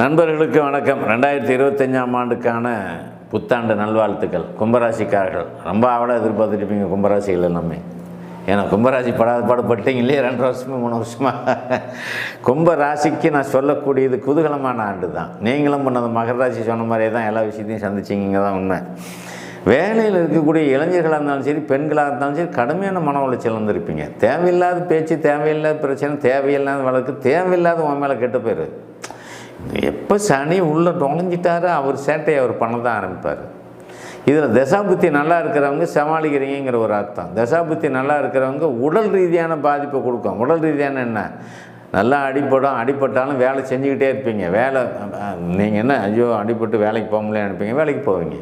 நண்பர்களுக்கு வணக்கம். ரெண்டாயிரத்தி இருபத்தஞ்சாம் ஆண்டுக்கான புத்தாண்டு நல்வாழ்த்துக்கள். கும்பராசிக்காரர்கள் ரொம்ப அவளை எதிர்பார்த்துருப்பீங்க கும்பராசிகள் எல்லாமே. ஏன்னா கும்பராசி படாத பாடுபட்டீங்க இல்லையா? ரெண்டு வருஷமா மூணு வருஷமா. கும்பராசிக்கு நான் சொல்லக்கூடியது குதூகலமான ஆண்டு தான். நீங்களும் பண்ணது மகர ராசி சொன்ன மாதிரியே தான் எல்லா விஷயத்தையும் சந்திச்சிங்க. தான் உண்மை. வேலையில் இருக்கக்கூடிய இளைஞர்களாக இருந்தாலும் சரி பெண்களாக இருந்தாலும் சரி கடுமையான மன உளைச்சல் வந்திருப்பீங்க. தேவையில்லாத பேச்சு தேவையில்லாத பிரச்சனை தேவையில்லாத வழக்கு தேவையில்லாத உன் மேலே கெட்டு போயிடுது எப்போ சனி உள்ளே நுழைஞ்சிட்டாரோ அவர் சேட்டையை அவர் பண்ண தான் ஆரம்பிப்பார். இதில் தசாபுத்தி நல்லா இருக்கிறவங்க சமாளிக்கிறீங்கிற ஒரு அர்த்தம். தசாபுத்தி நல்லா இருக்கிறவங்க உடல் ரீதியான பாதிப்பை கொடுக்கும். உடல் ரீதியான என்ன? நல்லா அடிப்படும் அடிப்பட்டாலும் வேலை செஞ்சுக்கிட்டே இருப்பீங்க. வேலை நீங்கள் என்ன ஐயோ அடிபட்டு வேலைக்கு போக முடியாது அனுப்பீங்க வேலைக்கு போவீங்க.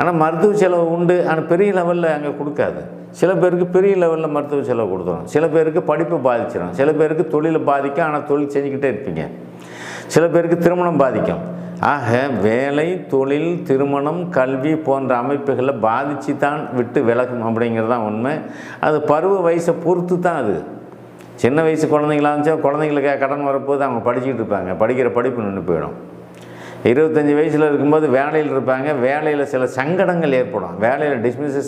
ஆனால் மருத்துவ செலவு உண்டு. ஆனால் பெரிய லெவலில் அங்கே கொடுக்காது. சில பேருக்கு பெரிய லெவலில் மருத்துவ செலவு கொடுத்துரும். சில பேருக்கு படிப்பு பாதிச்சிடும் சில பேருக்கு தொழிலை பாதிக்கும். ஆனால் தொழில் செஞ்சுக்கிட்டே இருப்பீங்க. சில பேருக்கு திருமணம் பாதிக்கும். ஆக வேலை தொழில் திருமணம் கல்வி போன்ற அமைப்புகளை பாதித்து தான் விட்டு விலகும் அப்படிங்கிறது தான் உண்மை. அது பருவ வயசை பொறுத்து தான் அது. சின்ன வயசு குழந்தைங்களா இருந்துச்சா குழந்தைங்களுக்கு கடன் வரப்போது அவங்க படிச்சுக்கிட்டு இருப்பாங்க. படிக்கிற படிப்பு நின்று போயிடும். இருபத்தஞ்சி வயசில் இருக்கும்போது வேலையில் இருப்பாங்க. வேலையில் சில சங்கடங்கள் ஏற்படும். வேலையில் டிஸ்மிஸ்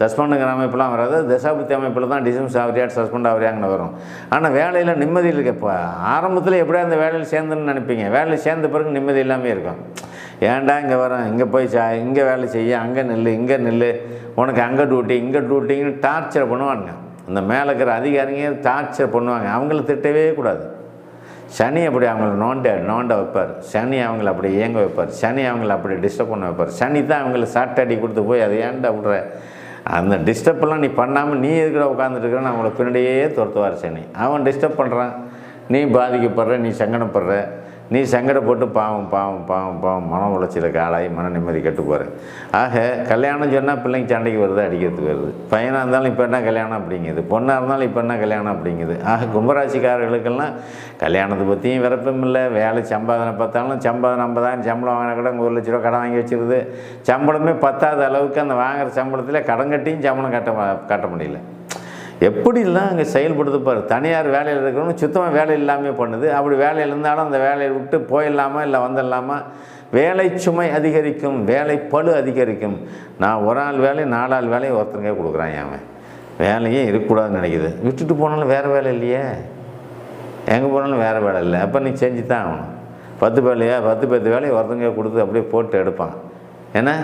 சஸ்பெண்டுங்கிற அமைப்புலாம் வராது. தசாபுத்தி அமைப்பில் தான் டிஸ்மிஸ் ஆகிறியா சஸ்பெண்ட் ஆகிறியாங்கன்னு வரும். ஆனால் வேலையில் நிம்மதி இருக்கு இப்போ ஆரம்பத்தில் எப்படியா அந்த வேலையில் சேர்ந்துன்னு நினைப்பீங்க. வேலையில் சேர்ந்த பிறகு நிம்மதி இல்லாமல் இருக்கும். ஏன்டா இங்கே வரேன் இங்கே போய் சா இங்கே வேலை செய்ய அங்கே நில்லு இங்கே நில்லு. உனக்கு அங்கே டியூட்டி இங்கே டியூட்டின்னு டார்ச்சர் பண்ணுவாங்க அந்த மேலே இருக்கிற அதிகாரிங்க டார்ச்சர் பண்ணுவாங்க. அவங்கள திட்டவே கூடாது. சனி அப்படி அவங்கள நோண்ட நோண்ட வைப்பார். சனி அவங்கள அப்படி இயங்க வைப்பார்? சனி அவங்கள அப்படி டிஸ்டர்ப் பண்ண வைப்பார். சனி தான் அவங்கள சாட்டடி கொடுத்து போய் அதை ஏன்டா விட்ற? அந்த டிஸ்டர்ப்லாம் நீ பண்ணாமல் நீ இருக்கிற உட்காந்துட்டுருக்கிறன்னு அவங்கள பின்னாடியே துரத்துவார் சனி. அவன் டிஸ்டர்ப் பண்ணுறான் நீ பாதிக்கப்படுற நீ சங்கடப்படுற. நீ சங்கடப்பட்டு பாவம் பாவம் பாவம் பாவம் மன உளைச்சலுக்கு ஆளாகி மன நிம்மதி கெட்டு போகிற ஆக கல்யாணம் சொன்னால் பிள்ளைங்க சண்டைக்கு வருது அடிக்கிறதுக்கு வருது. பையனாக இருந்தாலும் இப்போ என்ன கல்யாணம் அப்படிங்குது. பொண்ணாக இருந்தாலும் இப்போ என்ன கல்யாணம் அப்படிங்குது. ஆக கும்பராசிக்காரர்களுக்கெல்லாம் கல்யாணத்தை பற்றியும் விருப்பம் இல்லை. வேலை சம்பாதனை பார்த்தாலும் சம்பாதனை ஐம்பதாயிரம் சம்பளம் வாங்கினா கூட ஒரு லட்ச ரூபா கடன் வாங்கி வச்சிருது. சம்பளமே பத்தாத அளவுக்கு அந்த வாங்குற சம்பளத்தில் கடன் கட்டியும் சம்பளம் கட்ட கட்ட முடியல. எப்படிலாம் அங்கே செயல்படுது பாரு. தனியார் வேலையில் இருக்கிறவங்க சுத்தமாக வேலை இல்லாமல் பண்ணுது. அப்படி வேலையில் இருந்தாலும் அந்த வேலையை விட்டு போயிடலாமா இல்லை வந்துடலாமா? வேலை சுமை அதிகரிக்கும் வேலை பளு அதிகரிக்கும். நான் ஒரு ஆள் வேலை நாலாள் வேலையை ஒருத்தருக்கே கொடுக்குறான் அவன்? வேலையே இருக்கக்கூடாதுன்னு நினைக்குது. விட்டுட்டு போனாலும் வேறு வேலை இல்லையே. எங்கே போனாலும் வேறு வேலை இல்லை. அப்போ நீ செஞ்சு தான் ஆகணும். பத்து வேலையா பத்து பத்து வேலையை ஒருத்தங்க கொடுத்து அப்படியே போட்டு எடுப்பான். ஏன்னா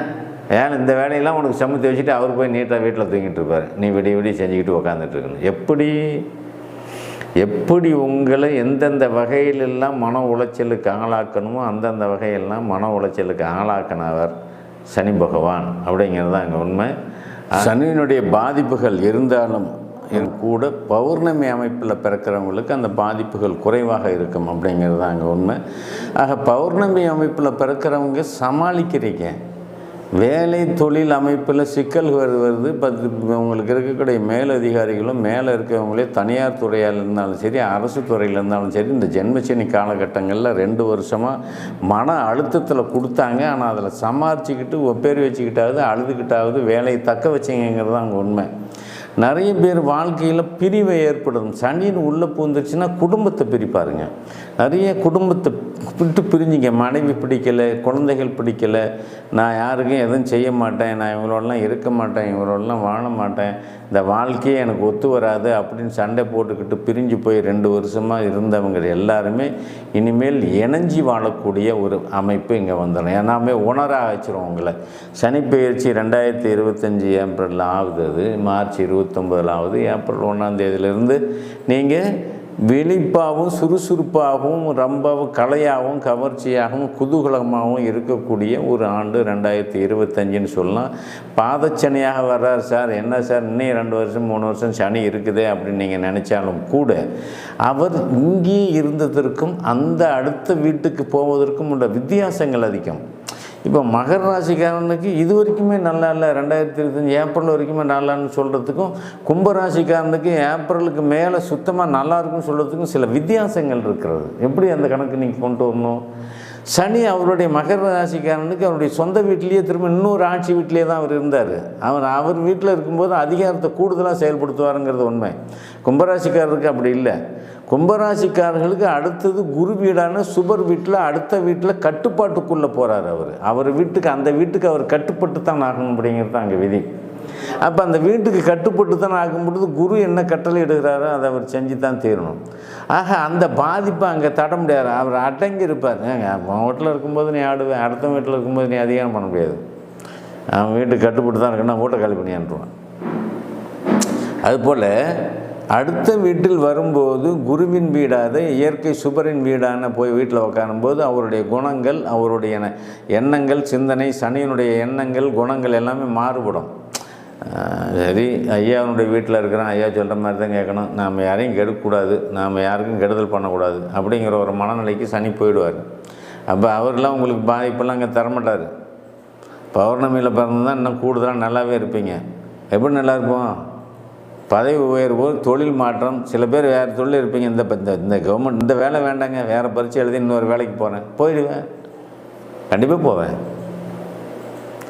ஏன்னா இந்த வேலையெல்லாம் உனக்கு சமைத்து வச்சுட்டு அவர் போய் நீட்டாக வீட்டில் தூங்கிட்டு இருப்பார்? நீ விடிய விடிய செஞ்சுக்கிட்டு உக்காந்துட்டு இருக்கணும். எப்படி? எப்படி உங்களை எந்தெந்த வகையிலெல்லாம் மன உளைச்சலுக்கு ஆளாக்கணுமோ அந்தந்த வகையெல்லாம் மன உளைச்சலுக்கு ஆளாக்கினவர் சனி பகவான் அப்படிங்கிறது தான் அங்கே உண்மை. சனியினுடைய பாதிப்புகள் இருந்தாலும் கூட பௌர்ணமி அமைப்பில் பிறக்கிறவங்களுக்கு அந்த பாதிப்புகள் குறைவாக இருக்கும் அப்படிங்கிறது தான் அங்கே உண்மை. ஆக பௌர்ணமி அமைப்பில் பிறக்கிறவங்க சமாளிக்கிறீங்க. வேலை தொழில் அமைப்பில் சிக்கல் வருது வருது. பத்து உங்களுக்கு இருக்கக்கூடிய மேலதிகாரிகளும் மேலே இருக்கிறவங்களே தனியார் துறையாக இருந்தாலும் சரி அரசு துறையில் இருந்தாலும் சரி இந்த ஜென்மச்சனி காலகட்டங்களில் ரெண்டு வருஷமாக மன அழுத்தத்தில் கொடுத்தாங்க. ஆனால் அதில் சமாளிச்சுக்கிட்டு ஒப்பேரி வச்சுக்கிட்டாவது அழுதுகிட்டாவது வேலையை தக்க வச்சிங்கிறது தான் அங்கே உண்மை. நிறைய பேர் வாழ்க்கையில் பிரிவை ஏற்படும். சனின்னு உள்ளே பூந்துச்சுன்னா குடும்பத்தை பிரிப்பாருங்க. நிறைய குடும்பத்தை விட்டு பிரிஞ்சிங்க. மனைவி பிடிக்கலை குழந்தைகள் பிடிக்கலை. நான் யாருக்கும் எதுவும் செய்ய மாட்டேன். நான் இவங்களோடலாம் இருக்க மாட்டேன். இவங்களோடலாம் வாழ மாட்டேன். இந்த வாழ்க்கையே எனக்கு ஒத்து வராது அப்படின்னு சண்டை போட்டுக்கிட்டு பிரிஞ்சு போய் ரெண்டு வருஷமாக இருந்தவங்க எல்லாருமே இனிமேல் இணைஞ்சி வாழக்கூடிய ஒரு அமைப்பு இங்கே வந்துடும் ஏன்னாமே உணராக வச்சிரும் உங்களை. சனிப்பெயர்ச்சி ரெண்டாயிரத்தி இருபத்தஞ்சி ஏப்ரலில் ஆகுது அது. மார்ச் இருபத்தொம்பதில் ஆகுது. ஏப்ரல் ஒன்றாம் தேதியிலேருந்து நீங்கள் விழிப்பாகவும் சுறுசுறுப்பாகவும் ரொம்பவும் கலையாகவும் கவர்ச்சியாகவும் குதூகலமாகவும் இருக்கக்கூடிய ஒரு ஆண்டு ரெண்டாயிரத்தி இருபத்தஞ்சுன்னு சொல்லலாம். பாதச்சனியாக வர்றார் சார். என்ன சார்? இன்னும் ரெண்டு வருஷம் மூணு வருஷம் சனி இருக்குதே அப்படின்னு நீங்கள் நினச்சாலும் கூட அவர் இங்கே இருந்ததற்கும் அந்த அடுத்த வீட்டுக்கு போவதற்கும் உள்ள வித்தியாசங்கள் அதிகம். இப்போ மகர ராசிக்காரனுக்கு இது வரைக்குமே நல்லா இல்லை. ரெண்டாயிரத்தி இருபத்தஞ்சி ஏப்ரல் வரைக்குமே நல்லான்னு சொல்கிறதுக்கும் கும்பராசிக்காரனுக்கு ஏப்ரலுக்கு மேலே சுத்தமாக நல்லா இருக்குன்னு சொல்கிறதுக்கும் சில வித்தியாசங்கள் இருக்கிறது. எப்படி அந்த கணக்கு நீங்கள் கொண்டு வரணும்? சனி அவருடைய மகர ராசிக்காரனுக்கு அவருடைய சொந்த வீட்டிலேயே திரும்ப இன்னொரு ஆட்சி வீட்டிலேயே தான் அவர் இருந்தார். அவர் அவர் வீட்டில் இருக்கும்போது அதிகாரத்தை கூடுதலாக செயல்படுத்துவாருங்கிறது உண்மை. கும்பராசிக்காரருக்கு அப்படி இல்லை. கும்பராசிக்காரர்களுக்கு அடுத்தது குரு வீடான சுபர் வீட்டில் அடுத்த வீட்டில் கட்டுப்பாட்டுக்குள்ளே போகிறார் அவர். அவர் வீட்டுக்கு அந்த வீட்டுக்கு அவர் கட்டுப்பட்டு தான் ஆகணும் அப்படிங்கிறது தான் அங்கே விதி. அப்போ அந்த வீட்டுக்கு கட்டுப்பட்டு தான் ஆகும் பொழுது குரு என்ன கட்டளை இடுகிறாரோ அதை அவர் செஞ்சு தான் தீரணும். ஆக அந்த பாதிப்பை அங்கே தட முடியாது. அவர் அடங்கி இருப்பார் ஏங்க அவன் வீட்டில் இருக்கும்போது நீ ஆடுவேன் அடுத்த வீட்டில் இருக்கும்போது நீ அதிகாரம் பண்ண முடியாது. அவன் வீட்டுக்கு கட்டுப்பட்டு தான் இருக்குன்னா வீட்டை காலி பண்ணி அனுப்புவான். அதுபோல் அடுத்த வீட்டில் வரும்போது குருவின் வீடாத இயற்கை சுபரின் வீடான போய் வீட்டில் உட்காரும்போது அவருடைய குணங்கள் அவருடைய எண்ணங்கள் சிந்தனை சனியினுடைய எண்ணங்கள் குணங்கள் எல்லாமே மாறுபடும். சரி ஐயாவுடைய வீட்டில் இருக்கிறான் ஐயா சொல்கிற மாதிரி தான் கேட்கணும். நாம் யாரையும் கெடுக்கக்கூடாது நாம் யாருக்கும் கெடுதல் பண்ணக்கூடாது அப்படிங்கிற ஒரு மனநிலைக்கு சனி போயிடுவார். அப்போ அவர்லாம் உங்களுக்கு பாதிப்பெல்லாம் அங்கே தரமாட்டார். பௌர்ணமியில் பிறந்தால் இன்னும் கூடுதலாக நல்லாவே இருப்பீங்க. எப்படி நல்லா இருப்போம்? பதவி உயர்வு தொழில் மாற்றம் சில பேர் வேறு தொழில் இருப்பீங்க. இந்த இந்த- இந்த கவர்மெண்ட் இந்த வேலை வேண்டாங்க. வேறு பரீட்சை எழுதி இன்னொரு வேலைக்கு போகிறேன் போயிடுவேன். கண்டிப்பாக போவேன்.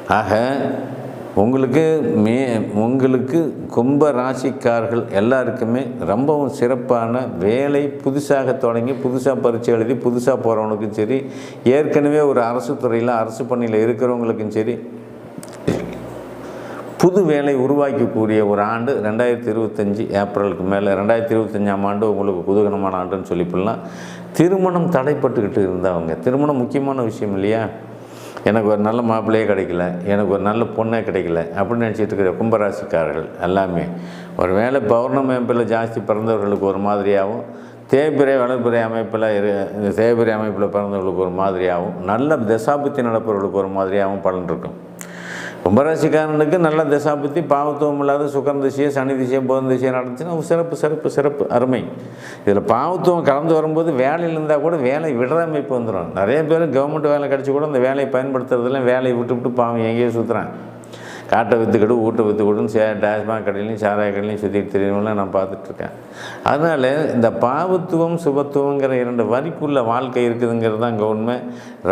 ஆக உங்களுக்கு மே உங்களுக்கு கும்ப ராசிக்கார்கள் எல்லாருக்குமே ரொம்பவும் சிறப்பான வேலை புதுசாக தொடங்கி புதுசாக பரீட்சை எழுதி புதுசாக போகிறவனுக்கும் சரி ஏற்கனவே ஒரு அரசு துறையில் அரசு பணியில் இருக்கிறவங்களுக்கும் சரி புது வேலை உருவாக்கக்கூடிய ஒரு ஆண்டு ரெண்டாயிரத்தி இருபத்தஞ்சி ஏப்ரலுக்கு மேலே ரெண்டாயிரத்தி இருபத்தஞ்சாம் ஆண்டு உங்களுக்கு புதுகனமான ஆண்டுன்னு சொல்லிப்பிடலாம் திருமணம் தடைப்பட்டுக்கிட்டு இருந்தவங்க திருமணம் முக்கியமான விஷயம் இல்லையா? எனக்கு ஒரு நல்ல மாப்பிள்ளையே கிடைக்கல எனக்கு ஒரு நல்ல பொண்ணே கிடைக்கல அப்படின்னு நினச்சிட்டு இருக்கிற கும்பராசிக்காரர்கள் எல்லாமே ஒரு வேளை பௌர்ணமி அமைப்பில் ஜாஸ்தி பிறந்தவர்களுக்கு ஒரு மாதிரியாகவும் தேய்பிரை வளர்பிறை அமைப்பில் இரு இந்த தேய்பிரை அமைப்பில் பிறந்தவர்களுக்கு ஒரு மாதிரியாகவும் நல்ல தசாபுத்தி நடப்பவர்களுக்கு ஒரு மாதிரியாகவும் பலன் இருக்கும். கும்பராசிக்காரனுக்கு நல்ல தசாபுத்தி பாவத்துவம் இல்லாத சுகர் திசையை சனி திசையை புதன் திசையை நடந்துச்சுன்னா சிறப்பு சிறப்பு சிறப்பு அருமை. இதில் பாவத்துவம் கலந்து வரும்போது வேலையில் இருந்தால் கூட வேலை விடுற அமைப்பு வந்துடும் நிறைய பேர் கவர்மெண்ட் வேலை கிடச்சி கூட அந்த வேலையை பயன்படுத்துறதுல வேலையை விட்டு விட்டு பாவம் எங்கேயோ சுற்றுறான் காட்டை விற்றுக்கிட்டு ஊட்டை விற்றுக்கிட்டு சே டாஸ்மாக் கடையிலையும் சாராய கடையிலையும் சுற்றிட்டு தெரியணும்லாம் நான் பார்த்துட்ருக்கேன் அதனால் இந்த பாவத்துவம் சுபத்துவங்கிற இரண்டு வரிக்குள்ள வாழ்க்கை இருக்குதுங்கிறது தான் அங்கே உண்மை.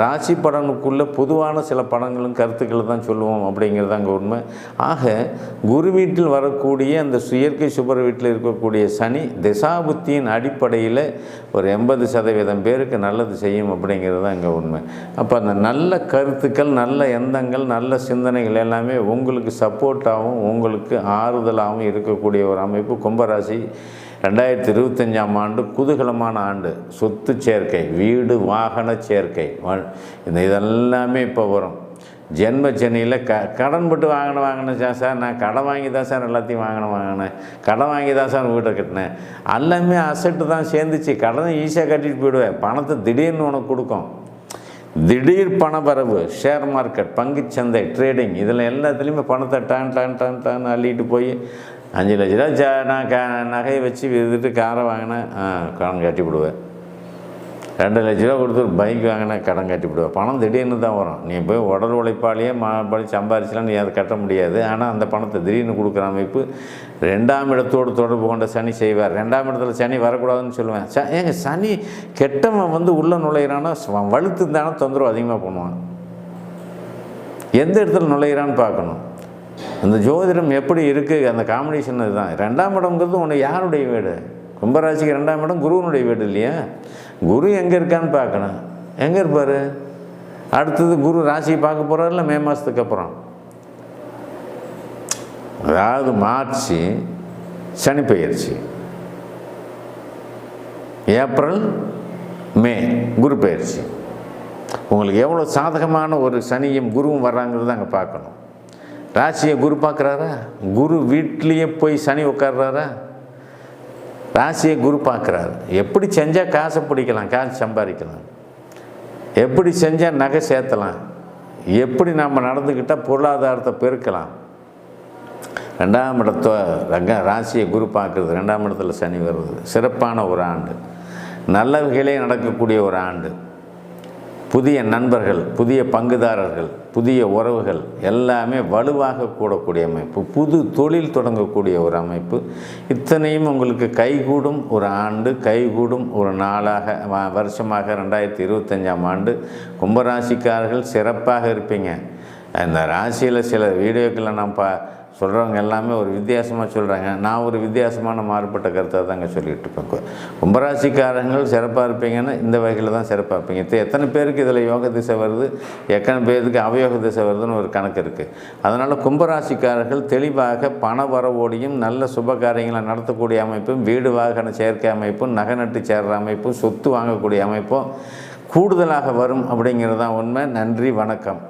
ராசி பலனுக்குள்ள பொதுவான சில படங்களும் கருத்துக்களை தான் சொல்லுவோம் அப்படிங்கிறது அங்கே உண்மை. ஆக குரு வீட்டில் வரக்கூடிய அந்த சுயற்கை சுபர் வீட்டில் இருக்கக்கூடிய சனி திசாபுத்தியின் அடிப்படையில் ஒரு எண்பது சதவீதம் பேருக்கு நல்லது செய்யும் அப்படிங்கிறது தான் அங்கே உண்மை. அப்போ அந்த நல்ல கருத்துக்கள் நல்ல எண்ணங்கள் நல்ல சிந்தனைகள் எல்லாமே உங்களுக்கு சப்போர்ட்டாகவும் உங்களுக்கு ஆறுதலாகவும் இருக்கக்கூடிய ஒரு அமைப்பு. கும்பராசி ரெண்டாயிரத்தி இருபத்தஞ்சாம் ஆண்டு குதூகலமான ஆண்டு. சொத்து சேர்க்கை வீடு வாகன சேர்க்கை. இந்த இதெல்லாமே இப்போ வரும். ஜென்ம சென்னையில் க கடன் போட்டு வாங்கின வாங்கினேன் சார் சார் நான் கடன் வாங்கி தான் சார் எல்லாத்தையும் வாங்கின வாங்கினேன் கடன் வாங்கி தான் சார் வீட்டை கட்டினேன். எல்லாமே அசட்டு தான் சேர்ந்துச்சு. கடனை ஈஸியாக கட்டிட்டு போயிடுவேன். பணத்தை திடீர்னு உனக்கு கொடுக்கும். திடீர் பணவரவு ஷேர் மார்க்கெட் பங்குச்சந்தை ட்ரேடிங் இதில் எல்லாத்துலேயுமே பணத்தை டான் டான் டான் டான் அள்ளிட்டு போய் அஞ்சு லட்ச ரூபா ஜா நான் க நகையை வச்சு விற்றுட்டு காரை வாங்கினேன் கடன் கட்டி விடுவேன். ரெண்டு லட்ச ரூபா கொடுத்து ஒரு பைக் வாங்கினேன் கடன் கட்டி விடுவேன். பணம் திடீர்னு தான் வரும். நீ போய் உடல் உழைப்பாலேயே மா படி சம்பாரிச்சலாம் நீ அதை கட்ட முடியாது. ஆனால் அந்த பணத்தை திடீர்னு கொடுக்குற அமைப்பு ரெண்டாம் இடத்தோடு தொடர்பு கொண்ட சனி செய்வார். ரெண்டாம் இடத்துல சனி வரக்கூடாதுன்னு சொல்லுவேன். ச ஏங்க சனி கெட்டவன் வந்து உள்ளே நுழையிறான்னா வலுத்து இருந்தானா தொந்தரவு அதிகமாக பண்ணுவான். எந்த இடத்துல நுழையிறான்னு பார்க்கணும். அந்த ஜோதிடம் எப்படி இருக்குது அந்த காம்பினேஷன் இதுதான். ரெண்டாம் இடம்ங்கிறது உன்னை யாருடைய வீடு? கும்பராசிக்கு ரெண்டாம் இடம் குருவனுடைய வீடு இல்லையா? குரு எங்கே இருக்கான்னு பார்க்கணும். எங்கே இருப்பார்? அடுத்தது குரு ராசியை பார்க்க போகிறாருல மே மாதத்துக்கு அப்புறம்? அதாவது மார்ச் சனி பயிற்சி ஏப்ரல் மே குரு பெயர்ச்சி. உங்களுக்கு எவ்வளோ சாதகமான ஒரு சனியும் குருவும் வர்றாங்கிறத அங்கே பார்க்கணும். ராசியை குரு பார்க்குறாரா? குரு வீட்லேயே போய் சனி உட்கார்றாரா? ராசியை குரு பார்க்குறாரு. எப்படி செஞ்சால் காசை பிடிக்கலாம் காசு சம்பாதிக்கலாம். எப்படி செஞ்சால் நகை சேர்த்தலாம். எப்படி நம்ம நடந்துக்கிட்டால் பொருளாதாரத்தை பெருக்கலாம். ரெண்டாம் இடத்த ரங்க ராசியை குரு பார்க்குறது. ரெண்டாம் இடத்துல சனி வருது. சிறப்பான ஒரு ஆண்டு. நல்லவைகளே நடக்கக்கூடிய ஒரு ஆண்டு. புதிய நண்பர்கள் புதிய பங்குதாரர்கள் புதிய உறவுகள் எல்லாமே வலுவாக கூடக்கூடிய அமைப்பு புது தொழில் தொடங்கக்கூடிய ஒரு அமைப்பு. இத்தனையும் உங்களுக்கு கைகூடும் ஒரு ஆண்டு கைகூடும் ஒரு நாளாக வருஷமாக ரெண்டாயிரத்தி இருபத்தஞ்சாம் ஆண்டு. கும்பராசிக்காரர்கள் சிறப்பாக இருப்பீங்க. இந்த ராசியில் சில வீடியோக்களை நான் பா சொல்கிறவங்க எல்லாமே ஒரு வித்தியாசமாக சொல்கிறாங்க நான் ஒரு வித்தியாசமான மாறுபட்ட கருத்தை தாங்க சொல்லிகிட்டு இருக்கேன். கும்பராசிக்காரங்கள் சிறப்பாக இருப்பீங்கன்னு இந்த வகையில் தான் சிறப்பாக இருப்பீங்க. இப்போ எத்தனை பேருக்கு இதில் யோக திசை வருது? எத்தனை பேருக்கு அவயோக திசை வருதுன்னு ஒரு கணக்கு இருக்குது அதனால் கும்பராசிக்காரர்கள் தெளிவாக பண வரவோடியும் நல்ல சுப காரியங்களை நடத்தக்கூடிய அமைப்பும் வீடு வாகன சேர்க்கை அமைப்பும் நகை நட்டு சேர்கிற அமைப்பும் சொத்து வாங்கக்கூடிய அமைப்பும் கூடுதலாக வரும் அப்படிங்கிறது தான் உண்மை. நன்றி வணக்கம்.